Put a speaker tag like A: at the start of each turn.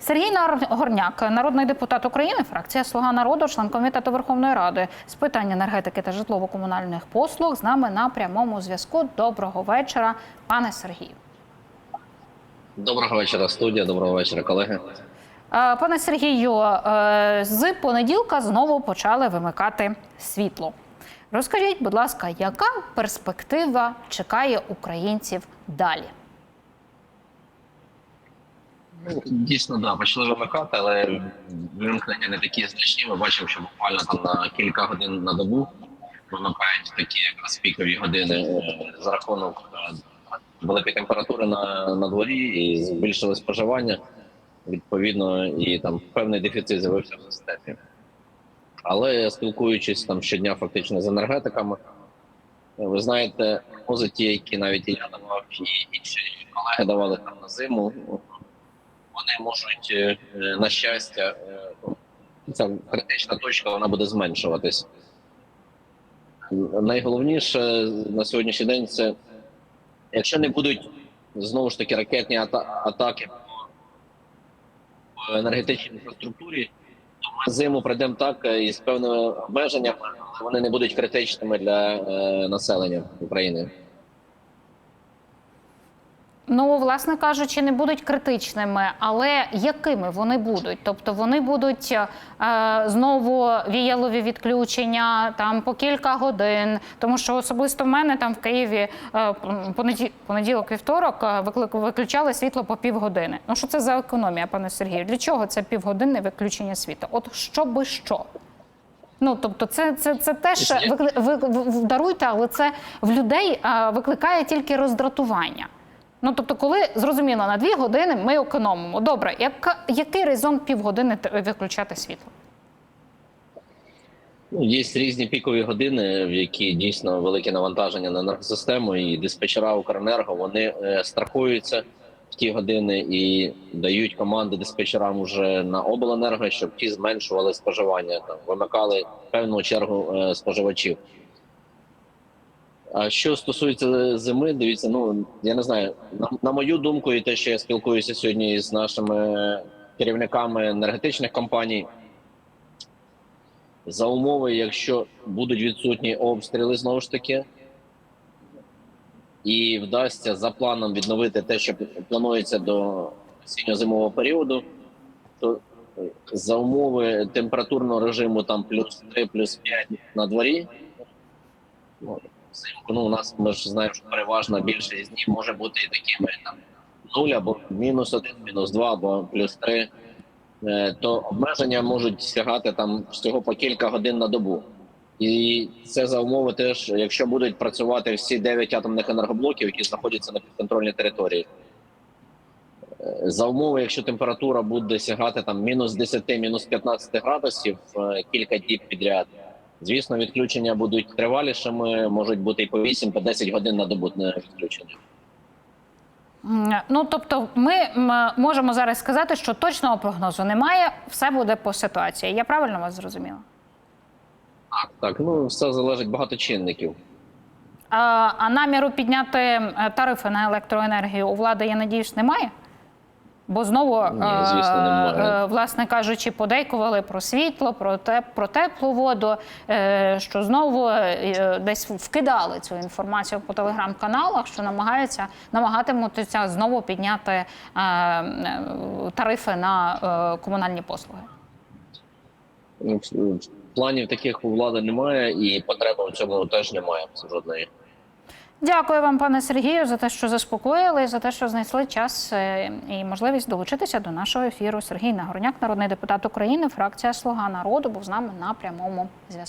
A: Сергій Горняк, народний депутат України, фракція Слуга народу, член комітету Верховної Ради з питань енергетики та житлово-комунальних послуг з нами на прямому зв'язку. Доброго вечора, пане Сергію.
B: Доброго вечора, студія. Доброго вечора, колеги.
A: Е, Пане Сергію, е, з понеділка знову почали вимикати світло. Розкажіть, будь ласка, яка перспектива чекає українців далі?
B: Дійсно, да, почали вимикати, але вимкнення не такі значні. Ми бачимо, що буквально там на кілька годин на добу вимикають такі якраз пікові години е, за рахунок е, великої температури на, на дворі і збільшили споживання. Відповідно, і там певний дефіцит з'явився в системі. Але спілкуючись там щодня фактично з енергетиками, ви знаєте, ті, які навіть і я давав, і інші колеги давали там на зиму, вони можуть, е, е, на щастя, е, ця критична точка вона буде зменшуватись. Найголовніше на сьогоднішній день це, якщо не будуть знову ж таки ракетні ата- атаки по енергетичній інфраструктурі, то ми зиму пройдемо так е, із певними обмеженнями, вони не будуть критичними для населення України.
A: Ну, власне кажучи, не будуть критичними, але якими вони будуть? Тобто вони будуть е, знову віялові відключення там по кілька годин. Тому що особисто в мене там в Києві е, понеді- понеділок, вівторок е, виклик- виключали світло по півгодини. Ну що це за економія, пане Сергію? Для чого це півгодинне виключення світла? От що би що? Ну тобто, це, це, це теж ви, ви, ви даруйте, але це в людей е, викликає тільки роздратування. Ну тобто, коли зрозуміло, на дві години ми економимо. Добре, яка, який резон півгодини виключати світло?
B: Ну, Є різні пікові години, в які дійсно велике навантаження на енергосистему, і диспетчера Укренерго вони е, страхуються в ті години і дають команди диспетчерам уже на обленерго, щоб ті зменшували споживання, там вимикали певну чергу е, споживачів. А що стосується зими, дивіться, ну я не знаю, на, на мою думку, і те, що я спілкуюся сьогодні з нашими керівниками енергетичних компаній, за умови, якщо будуть відсутні обстріли знову ж таки, і вдасться за планом відновити те, що планується до осінньо-зимового періоду, то е, за умови температурного режиму там плюс 3, плюс 5 на дворі. Взимку, Ну, у нас ми ж знаємо, що переважна більшість днів може бути і такими там 0 або мінус 1, мінус 2 або плюс 3 е, то обмеження можуть сягати там всього по кілька годин на добу. І це за умови теж, якщо будуть працювати всі 9 атомних енергоблоків, які знаходяться на підконтрольній території. Е, За умови, якщо температура буде сягати там мінус 10, мінус 15 градусів е, кілька діб підряд, звісно, відключення будуть тривалішими, можуть бути і по 8, по 10 годин на добу відключення.
A: Ну тобто, ми можемо зараз сказати, що точного прогнозу немає, все буде по ситуації. Я правильно вас зрозуміла?
B: Так, так, ну все залежить багато чинників.
A: А, а наміру підняти е, тарифи на електроенергію у влади, я надіюсь, немає? Бо знову,
B: Ні, звісно, немає.
A: е, власне кажучи, подейкували про світло, про, теп, про теплу воду, е, що знову е, десь вкидали цю інформацію по телеграм-каналах, що намагаються намагатимуться знову підняти е, е, тарифи на е, комунальні послуги.
B: Ну, Планів таких у влади немає, і потреби в цьому теж немає жодної.
A: Дякую вам, пане Сергію, за те, що заспокоїли, за те, що знайшли час е, і можливість долучитися до нашого ефіру. Сергій Нагорняк, народний депутат України, фракція Слуга народу, був з нами на прямому зв'язку.